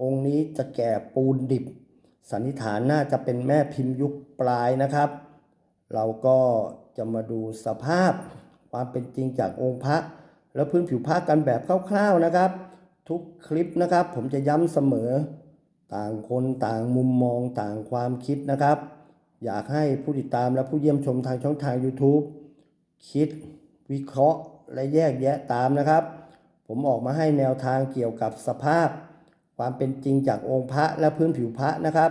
องค์นี้จะแก่ปูนดิบ สันนิษฐานน่าจะเป็นแม่พิมพ์ยุคปลายนะครับ เราก็จะมาดูสภาพความเป็นจริงจากองค์พระ และพื้นผิวพระกันแบบคร่าวๆนะครับ ทุกคลิปนะครับ ผมจะย้ำเสมอ ต่างคนต่างมุมมองต่างความคิดนะครับ อยากให้ผู้ติดตามและผู้เยี่ยมชมทางช่องทาง YouTube คิดวิเคราะห์และแยกแยะตามนะครับ ผมออกมาให้แนวทางเกี่ยวกับสภาพ ความเป็นจริงจากองค์พระและพื้นผิวพระนะครับ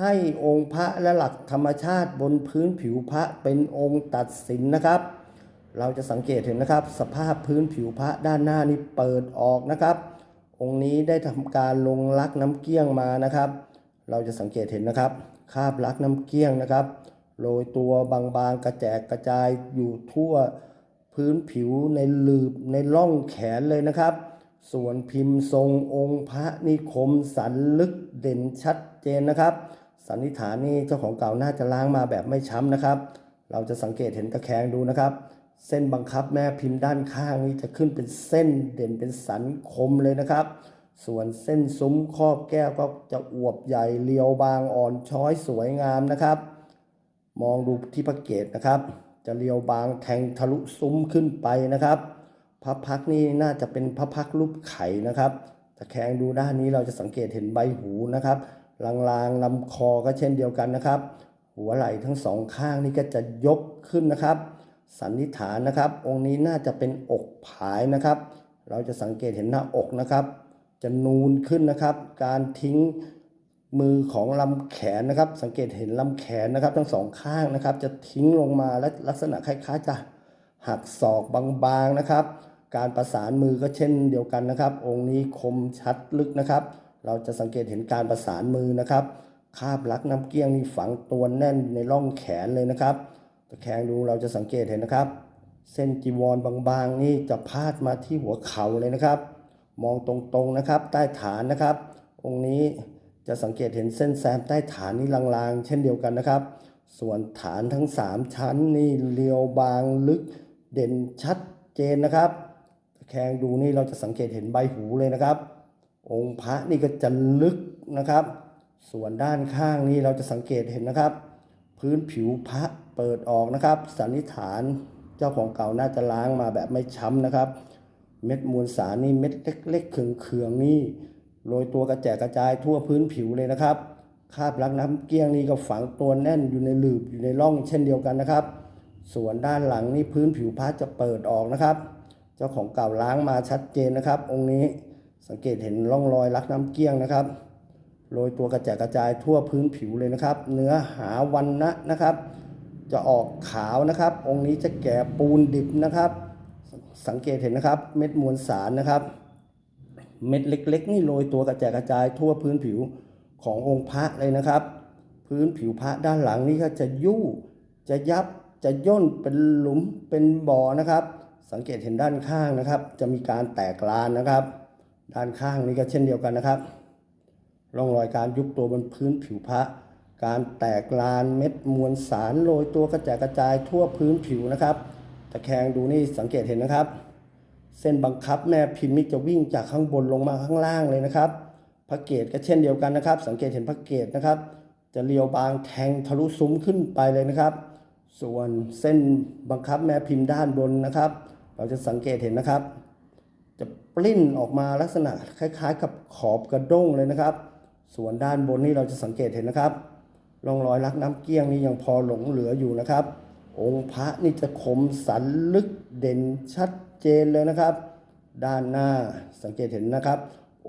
ให้องค์พระและหลักธรรมชาติบนพื้นผิวพระเป็นองค์ตัดสินนะครับ เราจะสังเกตเห็นนะครับ สภาพพื้นผิวพระด้านหน้านี้เปิดออกนะครับ องค์นี้ได้ทำการลงลักน้ำเกี้ยงมานะครับ เราจะสังเกตเห็นนะครับ คาบลักน้ำเกี้ยงนะครับโรยตัวบางๆกระแจกกระจายอยู่ทั่วพื้นผิวในหลืบในร่องแขนเลยนะครับ ส่วนพิมพ์ทรงองค์พระนิคมสันลึกเด่นชัดเจนนะครับ สันนิษฐานนี่เจ้าของเก่าน่าจะล้างมาแบบไม่ช้ำนะครับ เราจะสังเกตเห็นตะแคงดูนะครับ เส้นบังคับแม่พิมพ์ด้านข้างนี้จะขึ้นเป็นเส้นเด่นเป็นสันคมเลยนะครับ ส่วนเส้นซุ้มครอบแก้วก็จะอวบใหญ่เรียวบางอ่อนช้อยสวยงามนะครับ มองดูที่พระเกตนะครับ จะเรียวบางแทงทะลุซุ้มขึ้นไปนะครับ พระพักนี่น่าจะเป็นพระพักร์รูปไข่นะครับตะแคงดูด้านนี้เราจะสังเกตเห็นใบหูนะครับลางๆลำคอก็เช่นเดียวกันนะครับ หัวไหล่ทั้งสองข้างนี่ก็จะยกขึ้นนะครับ สันนิษฐานนะครับ องค์นี้น่าจะเป็นอกผายนะครับ เราจะสังเกตเห็นหน้าอกนะครับ จะนูนขึ้นนะครับ การทิ้งมือของลำแขนนะครับ สังเกตเห็นลำแขนนะครับ ทั้งสองข้างนะครับ จะทิ้งลงมาและลักษณะคล้ายๆจะหักศอกบางๆนะครับ การประสานมือก็เช่นเดียวกันนะครับ องค์นี้คมชัดลึกนะครับ เราจะสังเกตเห็นการประสานมือนะครับคาบลักน้ำเกี้ยงนี่ฝังตัวแน่นในร่องแขนเลยนะครับตะแคงดูเราจะสังเกตเห็นนะครับ เส้นจีวรบางๆ นี่จะพาดมาที่หัวเข่าเลยนะครับ มองตรงๆนะครับ ใต้ฐานนะครับ องค์นี้จะสังเกตเห็นเส้นแซมใต้ฐานนี่ลางๆ เช่นเดียวกันนะครับ ส่วนฐานทั้ง 3 ชั้นนี่เรียวบางลึกเด่นชัดเจนนะครับ แคงดูนี่เราจะสังเกตเห็นใบหูเลยนะครับ องค์พระนี่ก็จะลึกนะครับ ส่วนด้านข้างนี่เราจะสังเกตเห็นนะครับ พื้นผิวพระเปิดออกนะครับ สันนิษฐานเจ้าของเก่าน่าจะล้างมาแบบไม่ช้ำนะครับ เม็ดมวลสารนี่เม็ดเล็กๆเขืองๆนี่โรยตัวกระแจกกระจายทั่วพื้นผิวเลยนะครับคราบลักน้ำเกี้ยงนี่ก็ฝังตัวแน่นอยู่ในหลืบอยู่ในร่องเช่นเดียวกันนะครับ ส่วนด้านหลังนี่พื้นผิวพระจะเปิดออกนะครับ เจ้าของเก่าล้างมาชัดเจนนะครับ องค์นี้สังเกตเห็นร่องรอยลักน้ำเกี้ยงนะครับโรยตัวกระแจกกระจายทั่วพื้นผิวเลยนะครับ เนื้อหาวันนะนะครับ จะออกขาวนะครับ องค์นี้จะแก่ปูนดิบนะครับ สังเกตเห็นนะครับ เม็ดมวลสารนะครับ เม็ดเล็ก ๆ นี่โรยตัวกระแจกกระจายทั่วพื้นผิวขององค์พระเลยนะครับ พื้นผิวพระด้านหลังนี่ก็จะยู่จะยับจะย่นเป็นหลุมเป็นบ่อนะครับ สังเกตเห็นด้านข้างนะครับ จะมีการแตกลานนะครับ ด้านข้างนี่ก็เช่นเดียวกันนะครับร่องรอยการยุบตัวบนพื้นผิวพระ การแตกลานเม็ดมวลสารโรยตัวกระจายกระจายทั่วพื้นผิวนะครับตะแคงดูนี่สังเกตเห็นนะครับ เส้นบังคับแม่พิมพ์นี่จะวิ่งจากข้างบนลงมาข้างล่างเลยนะครับพระเกตก็เช่นเดียวกันนะครับ สังเกตเห็นพระเกตนะครับ จะเรียวบางแทงทะลุซุ้มขึ้นไปเลยนะครับ ส่วนเส้นบังคับแม่พิมพ์ด้านบนนะครับ เราจะสังเกตเห็นนะครับ จะปลิ้นออกมาลักษณะคล้ายๆ กับขอบกระด้งเลยนะครับ ส่วนด้านบนนี่เราจะสังเกตเห็นนะครับร่องรอยลักน้ำเกี้ยงนี่ยังพอหลงเหลืออยู่นะครับ องค์พระนี่จะคมสันลึกเด่นชัดเจนเลยนะครับ ด้านหน้าสังเกตเห็นนะครับ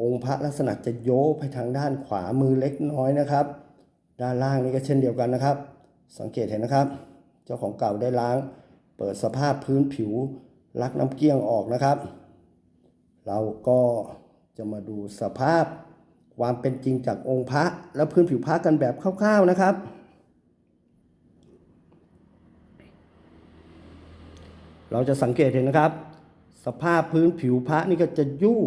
องค์พระลักษณะจะโยกไปทางด้านขวามือเล็กน้อยนะครับ ด้านล่างนี่ก็เช่นเดียวกันนะครับ สังเกตเห็นนะครับ เจ้าของเก่าได้ล้าง เปิดสภาพพื้นผิว ลักน้ำเกี้ยงออกนะครับ เราก็จะมาดูสภาพความเป็นจริงจากองค์พระและพื้นผิวพระกันแบบคร่าวๆนะครับ เราจะสังเกตเห็นนะครับ สภาพพื้นผิวพระนี่ก็จะยู่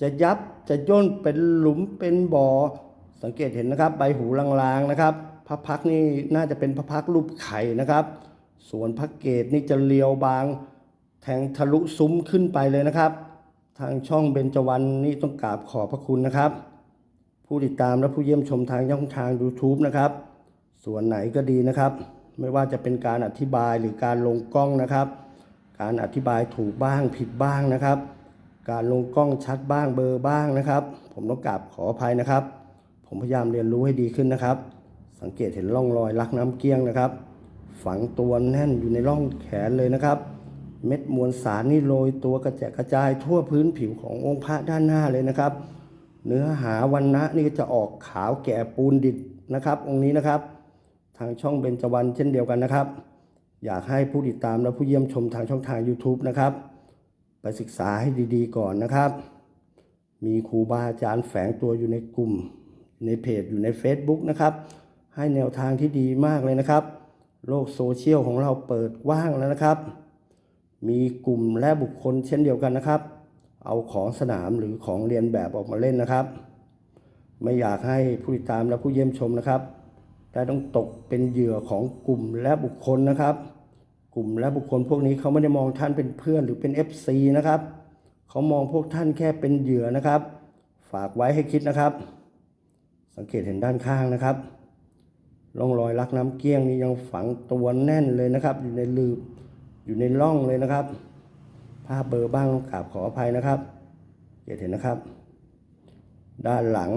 จะยับจะย่นเป็นหลุมเป็นบ่อสังเกตเห็นนะครับ ใบหูลางๆนะครับ พระพักนี่น่าจะเป็นพระพักรูปไข่นะครับ ส่วนพระเกศนี่จะเรียวบาง ทงทะลุซุ้มขึ้นไปเลยนะครับ ทางช่องเบญจวรรณนี่ต้องกราบขอบพระคุณนะครับ ผู้ติดตามและผู้เยี่ยมชมทางช่องทาง YouTube นะครับ ส่วนไหนก็ดีนะครับ ไม่ว่าจะเป็นการอธิบายหรือการลงกล้องนะครับ การอธิบายถูกบ้างผิดบ้างนะครับ การลงกล้องชัดบ้างเบลอร์บ้างนะครับ ผมต้องกราบขออภัยนะครับ ผมพยายามเรียนรู้ให้ดีขึ้นนะครับ สังเกตเห็นร่องรอยลักน้ำเกี้ยงนะครับ ฝังตัวแน่นอยู่ในร่องแขนเลยนะครับ เม็ดมวลสารนี่โรยตัวกระแจกกระจายทั่วพื้นผิวขององค์พระด้านหน้าเลยนะครับ เนื้อหาวันนะนี่ก็จะออกขาวแก่ปูนดิดนะครับ องค์นี้นะครับ ทางช่องเบญจวรรณเช่นเดียวกันนะครับ อยากให้ผู้ติดตามและผู้เยี่ยมชมทางช่องทาง YouTube นะครับ ไปศึกษาให้ดีๆ ก่อนนะครับ มีครูบาอาจารย์แฝงตัวอยู่ในกลุ่ม ในเพจอยู่ใน Facebook นะครับ ให้แนวทางที่ดีมากเลยนะครับ โลกโซเชียลของเราเปิดว้างแล้วนะครับ มีกลุ่มและบุคคลเช่นเดียวกันนะครับ เอาของสนามหรือของเรียนแบบออกมาเล่นนะครับ ไม่อยากให้ผู้ติดตามและผู้เยี่ยมชมนะครับได้ต้องตกเป็นเหยื่อของกลุ่มและบุคคลนะครับ กลุ่มและบุคคลพวกนี้เขาไม่ได้มองท่านเป็นเพื่อนหรือเป็น FC นะครับเขามองพวกท่านแค่เป็นเหยื่อนะครับ ฝากไว้ให้คิดนะครับ สังเกตเห็นด้านข้างนะครับร่องรอยลักน้ำเกี้ยงนี่ยังฝังตัวแน่นเลยนะครับ อยู่ในลืบ อยู่ในร่องเลยนะครับ ภาพเบอร์บ้างกราบขออภัยนะครับเห็นเห็นนะครับ ด้านหลัง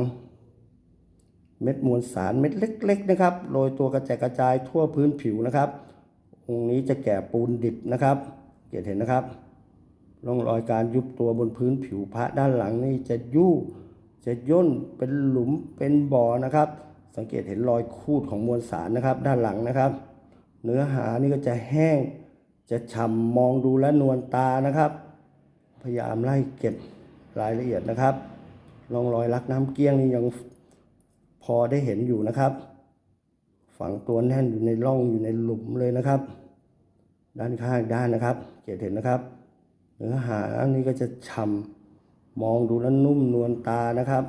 เม็ดมวลสารเม็ดเล็ก ๆ นะครับโรยตัวกระจายกระจายทั่วพื้นผิวนะครับองค์นี้จะแก่ปูนดิบนะครับเกตเห็นนะครับร่องรอยการยุบตัวบนพื้นผิวพระด้านหลังนี่จะยู่จะย่นเป็นหลุมเป็นบ่อนะครับ สังเกตเห็นรอยคูดของมวลสารนะครับ ด้านหลังนะครับ เนื้อหานี่ก็จะแห้ง จะฉ่ำมองดูและนวลตานะครับ พยายามไล่เก็บรายละเอียดนะครับร่องรอยลักน้ำเกี้ยงนี่ยังพอได้เห็นอยู่นะครับ ฝังตัวแน่นอยู่ในร่องอยู่ในหลุมเลยนะครับ ด้านข้างด้านนะครับเกียรติเห็นนะครับ เนื้อหาอันนี้ก็จะฉ่ำมองดูแล้วนุ่มนวลตานะครับ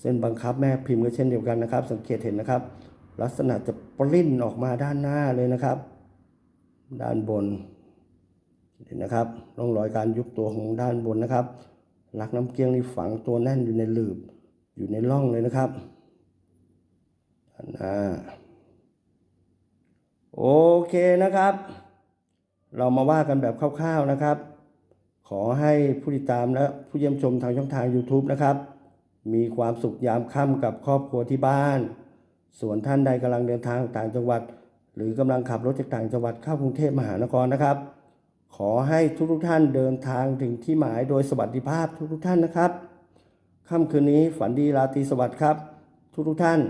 เส้นบังคับแม่พิมพ์ก็เช่นเดียวกันนะครับ สังเกตเห็นนะครับ ลักษณะจะปลิ้นออกมาด้านหน้าเลยนะครับ ด้านบนเห็นนะครับร่องรอยการยุบตัวของด้านบนนะครับลักน้ำเกลี้ยงนี่ฝังตัวแน่นอยู่ในหลืบอยู่ในร่องเลยนะครับด้านหน้าโอเคนะครับ เรามาว่ากันแบบคร่าวๆนะครับ ขอให้ผู้ติดตามและผู้เยี่ยมชมทางช่องทาง YouTube นะครับ มีความสุขยามค่ำกับครอบครัวที่บ้าน ส่วนท่านใดกำลังเดินทางต่างจังหวัด หรือกำลังขับรถจากต่างจังหวัดเข้ากรุงเทพมหานครนะครับ ขอให้ทุกทุกท่านเดินทางถึงที่หมายโดยสวัสดิภาพทุกทุกท่านนะครับค่ำคืนนี้ฝันดีราตรีสวัสดิ์ครับ ทุกทุกท่าน